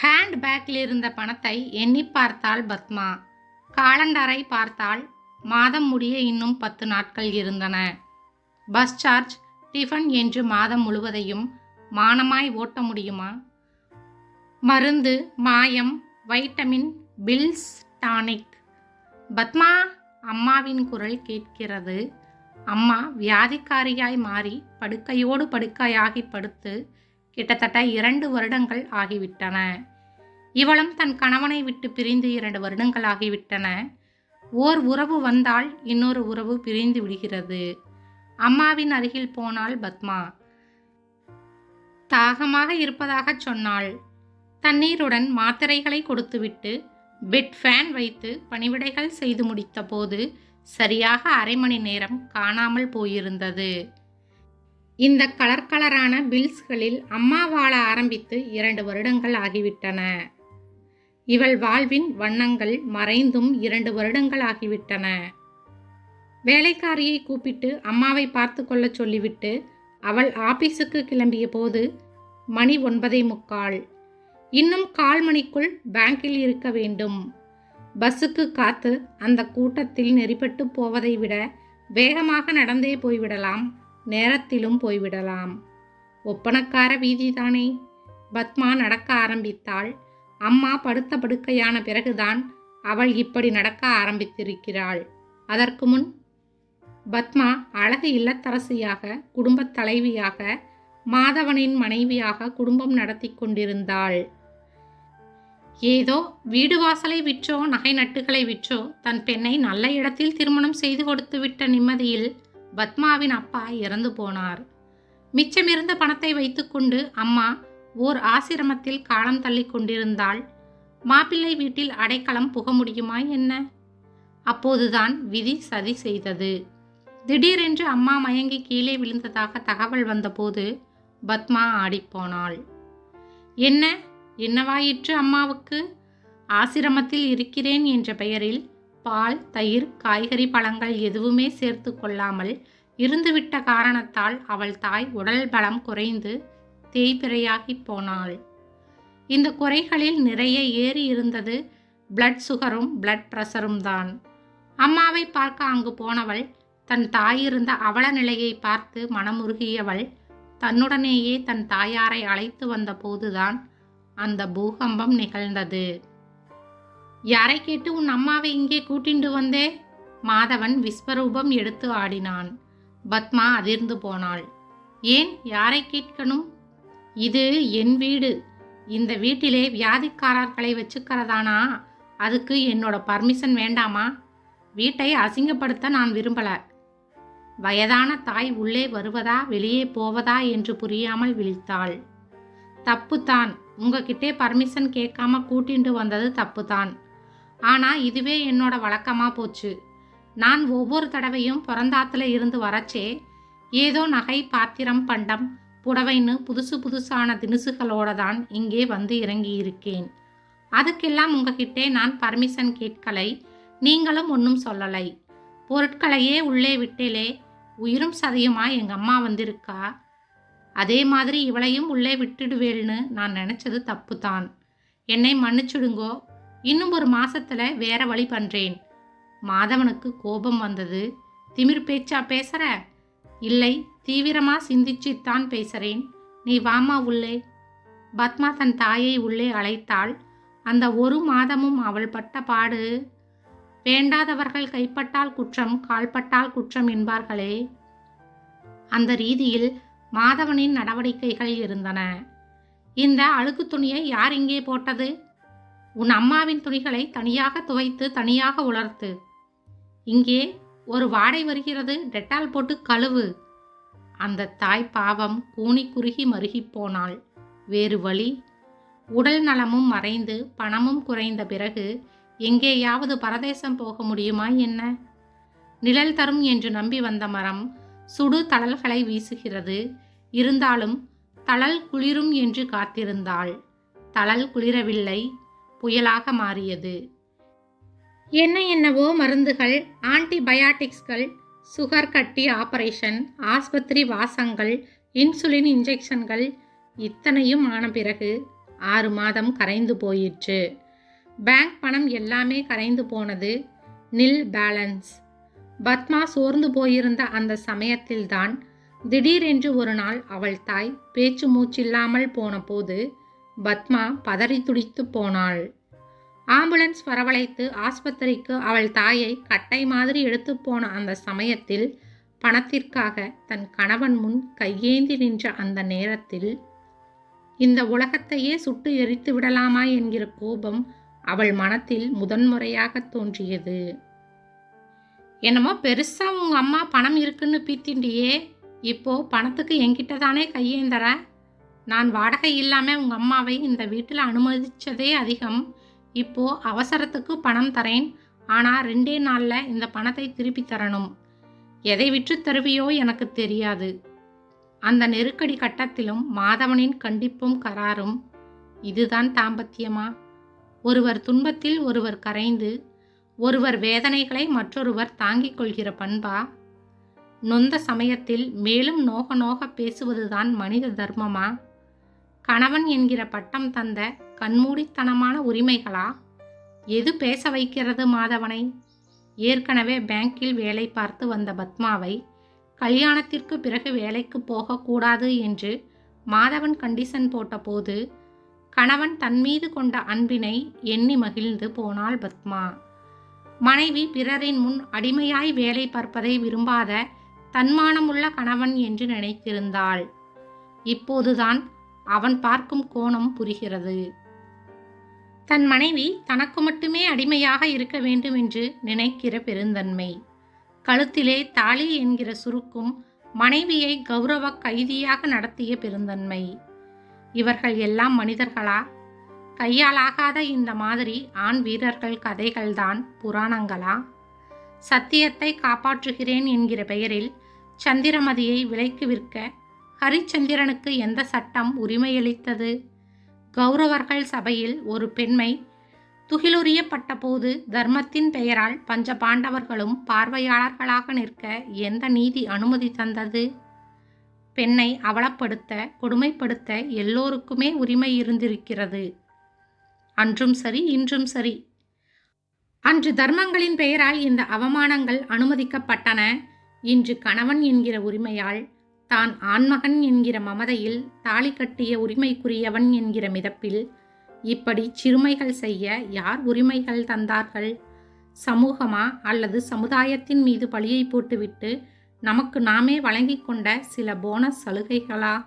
Hand பேக்கில் இருந்த பணத்தை எண்ணி பார்த்தாள் பத்மா. காலண்டரை பார்த்தால் மாதம் முடிய இன்னும் பத்து நாட்கள் இருந்தன. பஸ் சார்ஜ் டிஃபன் என்று மாதம் முழுவதையும் மானமாய் ஓட்ட முடியுமா? மருந்து மாயம் வைட்டமின் பில்ஸ் டானிக். பத்மா அம்மாவின் குரல் கேட்கிறது. அம்மா வியாதிக்காரியாய் மாறி படுக்கையோடு படுக்கையாகி படுத்து கிட்டத்தட்ட இரண்டு வருடங்கள் ஆகிவிட்டன. இவளும் தன் கணவனை விட்டு பிரிந்து இரண்டு வருடங்கள் ஆகிவிட்டன. ஓர் உறவு வந்தால் இன்னொரு உறவு பிரிந்து விடுகிறது. அம்மாவின் அருகில் போனாள் பத்மா. தாகமாக இருப்பதாக சொன்னாள். தண்ணீருடன் மாத்திரைகளை கொடுத்துவிட்டு பெட் ஃபேன் வைத்து பணிவிடைகள் செய்து முடித்தபோது சரியாக அரை மணி நேரம் காணாமல் போயிருந்தது. இந்த கலர் கலரான பில்ஸ்களில் அம்மா வாழ ஆரம்பித்து இரண்டு வருடங்கள் ஆகிவிட்டன. இவள் வாழ்வின் வண்ணங்கள் மறைந்தும் இரண்டு வருடங்கள் ஆகிவிட்டன. வேலைக்காரியை கூப்பிட்டு அம்மாவை பார்த்து கொள்ள சொல்லிவிட்டு அவள் ஆபீஸுக்கு கிளம்பிய போது மணி ஒன்பதே முக்கால். இன்னும் கால் மணிக்குள் பேங்கில் இருக்க வேண்டும். பஸ்ஸுக்கு காத்து அந்த கூட்டத்தில் நெறிப்பட்டு போவதை விட வேகமாக நடந்தே போய்விடலாம். நேரத்திலும் போய்விடலாம். ஒப்பனக்கார வீதிதானே? பத்மா நடக்க ஆரம்பித்தாள். அம்மா படுத்த படுக்கையான பிறகுதான் அவள் இப்படி நடக்க ஆரம்பித்திருக்கிறாள். அதற்கு முன் பத்மா அழகு இல்லத்தரசியாக குடும்பத் தலைவியாக மாதவனின் மனைவியாக குடும்பம் நடத்தி கொண்டிருந்தாள். ஏதோ வீடு வாசலை விற்றோ நகை நட்டுகளை விற்றோ தன் பெண்ணை நல்ல இடத்தில் திருமணம் செய்து கொடுத்து விட்ட நிம்மதியில் பத்மாவின் அப்பா இறந்து போனார். மிச்சமிருந்த பணத்தை வைத்துக்கொண்டு அம்மா ஓர் ஆசிரமத்தில் காலம் தள்ளி கொண்டிருந்தாள். மாப்பிள்ளை வீட்டில் அடைக்கலம் புக முடியுமா என்ன? அப்போதுதான் விதி சதி செய்தது. திடீரென்று அம்மா மயங்கி கீழே விழுந்ததாக தகவல் வந்தபோது பத்மா ஆடிப்போனாள் என்ன? என்னவாயிற்று அம்மாவுக்கு? ஆசிரமத்தில் இருக்கிறேன் என்ற பெயரில் பால் தயிர் காய்கறி பழங்கள் எதுவுமே சேர்த்து கொள்ளாமல் இருந்துவிட்ட காரணத்தால் அவள் தாய் உடல் பலம் குறைந்து தேய்பிரையாகி போனாள். இந்த குறைகளில் நிறைய ஏறி இருந்தது பிளட் சுகரும் பிளட் ப்ரெஷரும் தான். அம்மாவை பார்க்க அங்கு போனவள் தன் தாயிருந்த அவல நிலையை பார்த்து மனமுருகியவள் தன்னுடனேயே தன் தாயாரை அழைத்து வந்த போதுதான் அந்த பூகம்பம் நிகழ்ந்தது. யாரை கேட்டு உன் அம்மாவை இங்கே கூட்டிண்டு வந்தே? மாதவன் விஸ்வரூபம் எடுத்து ஆடினான். பத்மா அதிர்ந்து போனாள். ஏன் யாரை கேட்கணும்? இது என் வீடு. இந்த வீட்டிலே வியாதிக்காரர்களை வச்சுக்கிறதானா? அதுக்கு என்னோட பர்மிஷன் வேண்டாமா? வீட்டை அசிங்கப்படுத்த நான் விரும்பல. வயதான தாய் உள்ளே வருவதா? வெளியே போவதா? என்று புரியாமல் விழித்தாள். தப்புதான் உங்ககிட்டே பர்மிஷன் கேட்காம கூட்டிண்டு வந்தது தப்புதான் ஆனால் இதுவே என்னோட வழக்கமாக போச்சு. நான் ஒவ்வொரு தடவையும் பிறந்தாத்துல இருந்து வரச்சே ஏதோ நகை பாத்திரம் பண்டம் புடவைன்னு புதுசு புதுசான தினுசுகளோட தான் இங்கே வந்து இறங்கி இருக்கேன் அதுக்கெல்லாம் உங்ககிட்டே நான் பர்மிஷன் கேட்கலை. நீங்களும் ஒன்றும் சொல்லலை. பொருட்களையே உள்ளே விட்டேலே உயிரும் சதையுமா எங்கள் அம்மா வந்திருக்கா? அதே மாதிரி இவளையும் உள்ளே விட்டுடுவேள்னு நான் நினச்சது தப்பு தான் என்னை மன்னிச்சுடுங்கோ. இன்னும் ஒரு மாசத்துல வேற வழி பண்றேன். மாதவனுக்கு கோபம் வந்தது. திமிர் பேச்சா பேசுற? இல்லை தீவிரமா சிந்திச்சுத்தான் பேசுறேன். நீ வாமா உள்ளே. பத்மா தன் தாயை உள்ளே அழைத்தாள். அந்த ஒரு மாதமும் அவள் பட்ட பாடு. வேண்டாதவர்கள் கைப்பட்டால் குற்றம் கால்பட்டால் குற்றம் என்பார்களே. அந்த ரீதியில் மாதவனின் நடவடிக்கைகள் இருந்தன. இந்த அழுக்கு துணியை யார் இங்கே போட்டது? உன் அம்மாவின் துணிகளை தனியாக துவைத்து தனியாக உலர்த்து. இங்கே ஒரு வாடை வருகிறது டெட்டால் போட்டு கழுவு. அந்த தாய் பாவம் கூனி குறுகி மருகிப் போனாள். வேறு வழி உடல் நலமும் மறைந்து பணமும் குறைந்த பிறகு எங்கேயாவது பரதேசம் போக முடியுமா என்ன? நிழல் தரும் என்று நம்பி வந்த மரம் சுடு தழல்களை வீசுகிறது. இருந்தாலும் தளல் குளிரும் என்று காத்திருந்தாள். தளல் குளிரவில்லை புயலாக மாறியது. என்ன என்னவோ மருந்துகள் ஆன்டிபயாட்டிக்ஸ்கள் சுகர் கட்டி ஆபரேஷன் ஆஸ்பத்திரி வாசங்கள் இன்சுலின் இன்ஜெக்ஷன்கள் இத்தனையும் ஆன பிறகு ஆறு மாதம் கரைந்து போயிற்று. பேங்க் பணம் எல்லாமே கரைந்து போனது. நில் பேலன்ஸ். பத்மா சோர்ந்து போயிருந்த அந்த சமயத்தில்தான் திடீரென்று ஒரு நாள் அவள் தாய் பேச்சு மூச்சில்லாமல் போன போது பத்மா பதறி துடித்து போனாள். ஆம்புலன்ஸ் வரவழைத்து ஆஸ்பத்திரிக்கு அவள் தாயை கட்டை மாதிரி எடுத்து போன அந்த சமயத்தில் பணத்திற்காக தன் கணவன் முன் கையேந்தி நின்ற அந்த நேரத்தில் இந்த உலகத்தையே சுட்டு எரித்து விடலாமா? என்கிற கோபம் அவள் மனத்தில் முதன்முறையாக தோன்றியது. என்னமோ பெருசா உங்க அம்மா பணம் இருக்குன்னு பீத்திண்டியே இப்போ பணத்துக்கு என்கிட்ட தானே கையேந்தற? நான் வாடகை இல்லாமல் உங்கள் அம்மாவை இந்த வீட்டில் அனுமதித்ததே அதிகம். இப்போ அவசரத்துக்கு பணம் தரேன். ஆனால் ரெண்டே நாளில் இந்த பணத்தை திருப்பி தரணும். எதை விற்று தருவியோ எனக்கு தெரியாது. அந்த நெருக்கடி கட்டத்திலும் மாதவனின் கண்டிப்பும் கராரும் இதுதான் தாம்பத்தியமா? ஒருவர் துன்பத்தில் ஒருவர் கரைந்து ஒருவர் வேதனைகளை மற்றொருவர் தாங்கிக் கொள்கிற பண்பா? நொந்த சமயத்தில் மேலும் நோக நோக பேசுவதுதான் மனித தர்மமா? கணவன் என்கிற பட்டம் தந்த கண்மூடித்தனமான உரிமைகளா? எது பேச வைக்கிறது மாதவனை? ஏற்கனவே பேங்கில் வேலை பார்த்து வந்த பத்மாவை கல்யாணத்திற்கு பிறகு வேலைக்கு போகக்கூடாது என்று மாதவன் கண்டிஷன் போட்டபோது கணவன் தன் மீது கொண்ட அன்பினை எண்ணி மகிழ்ந்து போனாள் பத்மா. மனைவி பிறரின் முன் அடிமையாய் வேலை பார்ப்பதை விரும்பாத தன்மானமுள்ள கணவன் என்று நினைத்திருந்தாள். இப்போதுதான் அவன் பார்க்கும் கோணம் புரிகிறது. தன் மனைவி தனக்கு மட்டுமே அடிமையாக இருக்க வேண்டும் என்று நினைக்கிற பெருந்தன்மை. கழுத்திலே தாலி என்கிற சுருக்கும் மனைவியை கௌரவ கைதியாக நடத்திய பெருந்தன்மை. இவர்கள் எல்லாம் மனிதர்களா? கையாலாகாத இந்த மாதிரி ஆண் வீரர்கள் கதைகள்தான் புராணங்களா? சத்தியத்தை காப்பாற்றுகிறேன் என்கிற பெயரில் சந்திரமதியை விலைக்கு விற்க ஹரிச்சந்திரனுக்கு எந்த சட்டம் உரிமையளித்தது? கௌரவர்கள் சபையில் ஒரு பெண்மை துகிலுரியப்பட்ட போது தர்மத்தின் பெயரால் பஞ்ச பாண்டவர்களும் பார்வையாளர்களாக நிற்க எந்த நீதி அனுமதி தந்தது? பெண்ணை அவலப்படுத்த கொடுமைப்படுத்த எல்லோருக்குமே உரிமை இருந்திருக்கிறது. அன்றும் சரி இன்றும் சரி. அன்று தர்மங்களின் பெயரால் இந்த அவமானங்கள் அனுமதிக்கப்பட்டன. இன்று கணவன் என்கிற உரிமையால் தான் ஆண்மகன் என்கிற மமதையில் தாலி கட்டிய உரிமைக்குரியவன் என்கிற மிதப்பில் இப்படி சிறுமைகள் செய்ய யார் உரிமைகள் தந்தார்கள்? சமூகமா அல்லது சமுதாயத்தின் மீது பழியை போட்டுவிட்டு நமக்கு நாமே வழங்கி கொண்ட சில போனஸ் சலுகைகளா?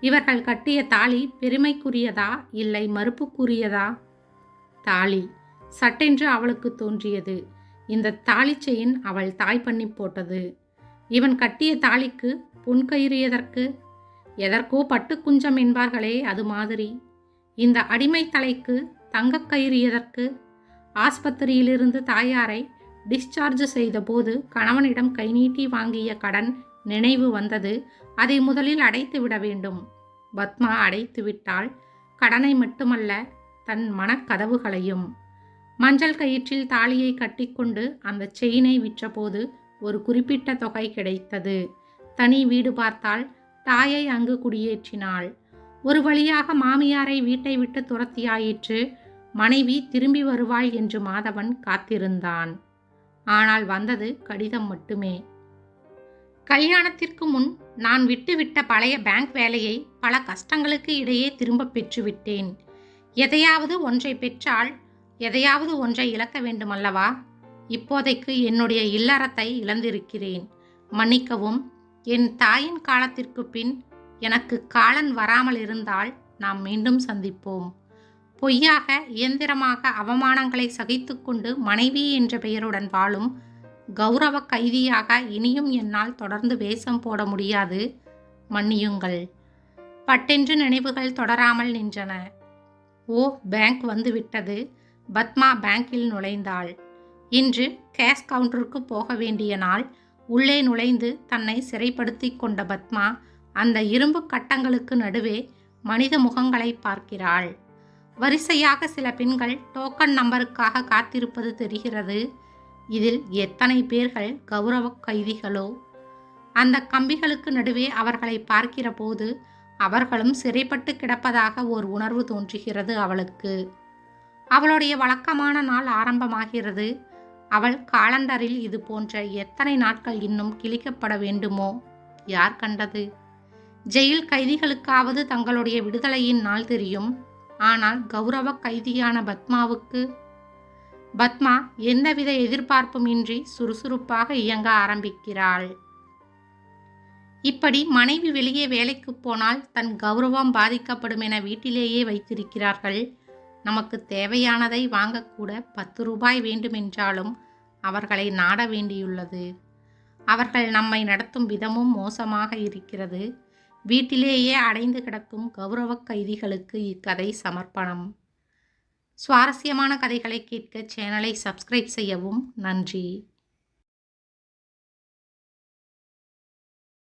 இவர்கள் கட்டிய தாலி பெருமைக்குரியதா இல்லை மறுப்புக்குரியதா? தாலி சட்டென்று அவளுக்கு தோன்றியது. இந்த தாலி அவள் தாய் பண்ணி போட்டது. இவன் கட்டிய தாலிக்கு புன்கயிறு எதற்கு எதற்கோ பட்டு குஞ்சம் என்பார்களே அது மாதிரி. இந்த அடிமை தலைக்கு தங்கக் கயிறு எதற்கு ஆஸ்பத்திரியிலிருந்து தாயாரை டிஸ்சார்ஜ் செய்தபோது கணவனிடம் கை நீட்டி வாங்கிய கடன் நினைவு வந்தது. அதை முதலில் அடைத்து விட வேண்டும். பத்மா அடைத்து விட்டால் கடனை மட்டுமல்ல தன் மனக்கதவுகளையும். மஞ்சள் கயிற்றில் தாலியை கட்டிக்கொண்டு அந்த செயினை விற்றபோது ஒரு குறிப்பிட்ட தொகை கிடைத்தது. தனி வீடு பார்த்தால் தாயை அங்கு குடியேற்றினாள். ஒரு வழியாக மாமியாரை வீட்டை விட்டு துரத்தியாயிற்று. மனைவி திரும்பி வருவாள் என்று மாதவன் காத்திருந்தான். ஆனால் வந்தது கடிதம் மட்டுமே. கல்யாணத்திற்கு முன் நான் விட்டுவிட்ட பழைய பேங்க் வேலையை பல கஷ்டங்களுக்கு இடையே திரும்ப பெற்றுவிட்டேன். எதையாவது ஒன்றை பெற்றால் எதையாவது ஒன்றை இழக்க வேண்டுமல்லவா? இப்போதைக்கு என்னுடைய இல்லறத்தை இழந்திருக்கிறேன். மன்னிக்கவும் என் தாயின் காலத்திற்கு பின் எனக்கு காலன் வராமல் இருந்தால் நாம் மீண்டும் சந்திப்போம். பொய்யாக இயந்திரமாக அவமானங்களை சகித்துக்கொண்டு மனைவி என்ற பெயருடன் வாழும் கௌரவ கைதியாக இனியும் என்னால் தொடர்ந்து வேஷம் போட முடியாது. மன்னியுங்கள். பட்டென்று நினைவுகள் தொடராமல் நின்றன. ஓ பேங்க் வந்துவிட்டது. பத்மா பேங்கில் நுழைந்தாள். இன்று கேஷ் கவுண்டருக்கு போக வேண்டிய நாள். உள்ளே நுழைந்து தன்னை சிறைப்படுத்தி கொண்ட பத்மா அந்த இரும்பு கட்டங்களுக்கு நடுவே மனித முகங்களை பார்க்கிறாள். வரிசையாக சில பெண்கள் டோக்கன் நம்பருக்காக காத்திருப்பது தெரிகிறது. இதில் எத்தனை பேர்கள் கௌரவ கைதிகளோ? அந்த கம்பிகளுக்கு நடுவே அவர்களை பார்க்கிற போது அவர்களும் சிறைப்பட்டு கிடப்பதாக ஒரு உணர்வு தோன்றுகிறது அவளுக்கு. அவளுடைய வழக்கமான நாள் ஆரம்பமாகிறது. அவள் காலண்டரில் இது போன்ற எத்தனை நாட்கள் இன்னும் கிழிக்கப்பட வேண்டுமோ? யார் கண்டது? ஜெயில் கைதிகளுக்காவது தங்களுடைய விடுதலையின் நாள் தெரியும். ஆனால் கௌரவ கைதியான பத்மாவுக்கு? பத்மா எந்தவித எதிர்பார்ப்பும் இன்றி சுறுசுறுப்பாக இயங்க ஆரம்பிக்கிறாள். இப்படி மனைவி வெளியே வேலைக்கு போனால் தன் கௌரவம் பாதிக்கப்படும் என வீட்டிலேயே வைத்திருக்கிறார்கள். நமக்கு தேவையானதை வாங்கக்கூட பத்து ரூபாய் வேண்டுமென்றாலும் அவர்களை நாட வேண்டியுள்ளது. அவர்கள் நம்மை நடத்தும் விதமும் மோசமாக இருக்கிறது. வீட்டிலேயே அடைந்து கிடக்கும் கௌரவ கைதிகளுக்கு இக்கதை சமர்ப்பணம். சுவாரஸ்யமான கதைகளை கேட்க சேனலை சப்ஸ்கிரைப் செய்யவும் நன்றி.